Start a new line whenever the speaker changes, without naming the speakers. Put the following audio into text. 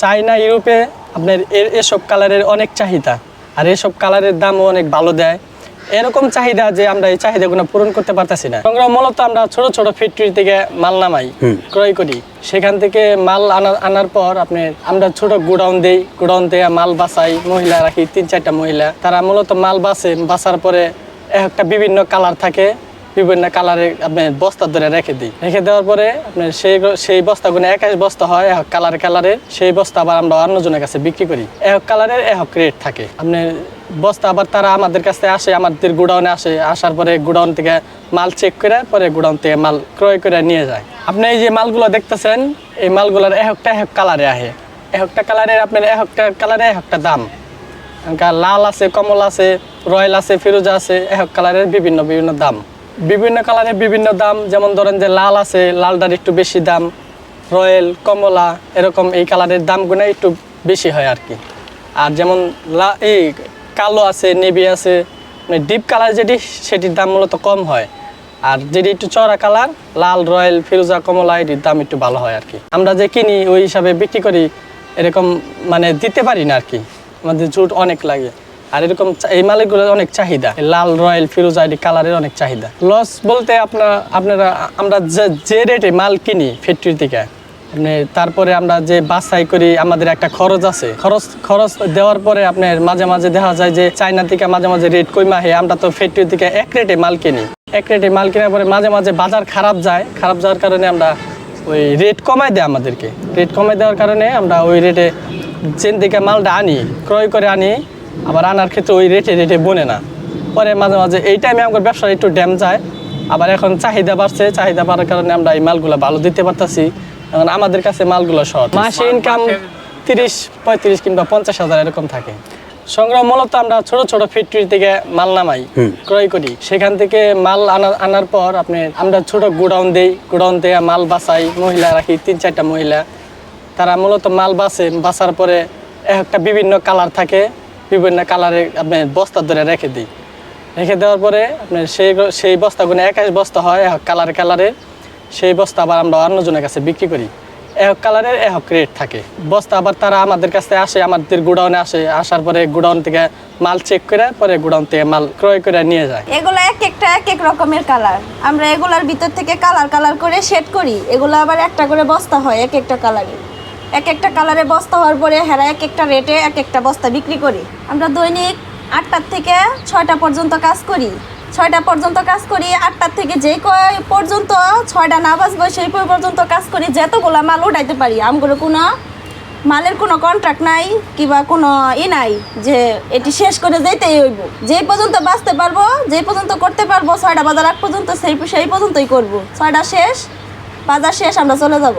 চাইনা ইউরোপে আপনার এর এসব কালারের অনেক চাহিদা। আর এসব কালারের দামও অনেক ভালো দেয়। এরকম চাহিদা যে আমরা এই চাহিদাগুলো পূরণ করতে পারতেছি না। সংগ্রহ মূলত আমরা ছোট ছোট ফ্যাক্টরি থেকে মাল নামাই ক্রয় করি। সেখান থেকে মাল আনার আনার পর আপনি আমরা ছোট গোডাউন দেই। গোডাউন থেকে মাল বাছাই মহিলা রাখি তিন চারটা মহিলা। তারা মূলত মাল বাসে বাসার পরে একটা বিভিন্ন কালার থাকে। বিভিন্ন কালারে আপনি বস্তা ধরে রেখে দিই। রেখে দেওয়ার পরে আপনার সেই সেই বস্তাগুলো একাশ বস্তা হয় এক কালার কালারের সেই বস্তা আবার আমরা অন্যজনের কাছে বিক্রি করি। এক কালারের এক রেট থাকে। আপনি বস্তা আবার তারা আমাদের কাছে আসে, আমাদের গোডাউনে আসে। আসার পরে গোডাউন থেকে মাল চেক করে, পরে গোডাউন থেকে মাল ক্রয় করে নিয়ে যায়। আপনি এই যে মালগুলো দেখতেছেন, এই মালগুলোর একটা এক কালারে আহে। একটা কালারের আপনার একটা কালারে একটা দাম। লাল আছে, কমলা আছে, রয়্যাল আছে, ফিরোজা আছে এক কালারের বিভিন্ন বিভিন্ন দাম। বিভিন্ন কালারের বিভিন্ন দাম, যেমন ধরেন যে লাল আছে লালটার একটু বেশি দাম রয়্যাল কমলা, এরকম এই কালারের দামগুলো একটু বেশি হয় আর কি আর যেমন লা, এই কালো আছে, নেভি আছে মানে ডিপ কালার যেটি, সেটির দাম মূলত কম হয়। আর যেটি একটু চড়া কালার, লাল রয়্যাল ফিরোজা, কমলা, এটির দাম একটু ভালো হয় আর কি আমরা যে কিনি, ওই হিসাবে বিক্রি করি, এরকম মানে দিতে পারি না আর কি আমাদের জুট অনেক লাগে। আর এরকম এই মালিকগুলোর অনেক চাহিদা। লাল রয়্যাল ফিরোজা এটি কালারের অনেক চাহিদা। লস বলতে আপনার আপনারা, আমরা যে রেটে মাল কিনি ফ্যাক্টরি থেকে তারপরে আমরা যে বাছাই করি, আমাদের একটা খরচ আছে। খরচ খরচ দেওয়ার পরে আপনার মাঝে মাঝে দেখা যায় যে চায়না থেকে মাঝে মাঝে রেট কইমা হে, আমরা তো ফ্যাক্টরি থেকে এক রেটে মাল কিনি। এক রেটে মাল কেনার পরে মাঝে মাঝে বাজার খারাপ যায়। খারাপ যাওয়ার কারণে আমরা ওই রেট কমাই দেয় আমাদেরকে। রেট কমাই দেওয়ার কারণে আমরা ওই রেটে চেন থেকে মালটা আনি, ক্রয় করে আনি। আবার আনার ক্ষেত্রে ওই রেটে রেটে বনে না। পরে মাঝে মাঝে এই টাইমে আমার ব্যবসা একটু ড্যাম যায় আবার এখন চাহিদা বাড়ছে চাহিদা বাড়ার কারণে আমরা এই মালগুলো ভালো দিতে পারতাছি। এখন আমাদের কাছে মালগুলো শর্ট মাসে ইনকাম তিরিশ পঁয়ত্রিশ কিংবা পঞ্চাশ হাজার এরকম থাকে। সংগ্রহ মূলত আমরা ছোট ছোট ফ্যাক্টরি থেকে মাল নামাই ক্রয় করি। সেখান থেকে মাল আনার আনার পর আপনি আমরা ছোট গোডাউন দেই। গোডাউন থেকে মাল বাছাই মহিলা রাখি তিন চারটা মহিলা। তারা মূলত মাল বাসে বাসার পরে একটা বিভিন্ন কালার থাকে। বিভিন্ন কালারে আপনি বস্তা ধরে রেখে দিই। রেখে দেওয়ার পরে আপনার সেই সেই বস্তাগুলো একাশ বস্তা হয়, এক কালার কালারের সেই বস্তা আবার আমরা অন্যজনের কাছে বিক্রি করি। এক কালারের এক রেট থাকে। বস্তা আবার তারা আমাদের কাছে আসে, আমাদের গোডাউনে আসে। আসার পরে গোডাউন থেকে মাল চেক করে, পরে গোডাউন থেকে মাল ক্রয় করে নিয়ে যায়।
এগুলো এক একটা এক এক রকমের কালার আমরা এগুলার ভিতর থেকে কালার কালার করে শেড করি। এগুলো আবার একটা করে বস্তা হয় এক একটা কালারে এক একটা কালারে বস্তা হওয়ার পরে হেরা এক একটা রেটে এক একটা বস্তা বিক্রি করি। আমরা দৈনিক আটটার থেকে ছয়টা পর্যন্ত কাজ করি। ছয়টা পর্যন্ত কাজ করি, আটটার থেকে যে কয় পর্যন্ত ছয়টা না বাজবো সেই পর্যন্ত কাজ করি, যতগুলা মাল উঠাইতে পারি। আমগুলো কোনো মালের কোনো কন্ট্রাক্ট নাই কিংবা কোনো ই নাই যে এটি শেষ করে যেতেই হইব। যে পর্যন্ত বাঁচতে পারব যে পর্যন্ত করতে পারব, ছয়টা বাজার আগ পর্যন্ত সেই সেই পর্যন্তই করব। ছয়টা শেষ, বাজার শেষ, আমরা চলে যাব।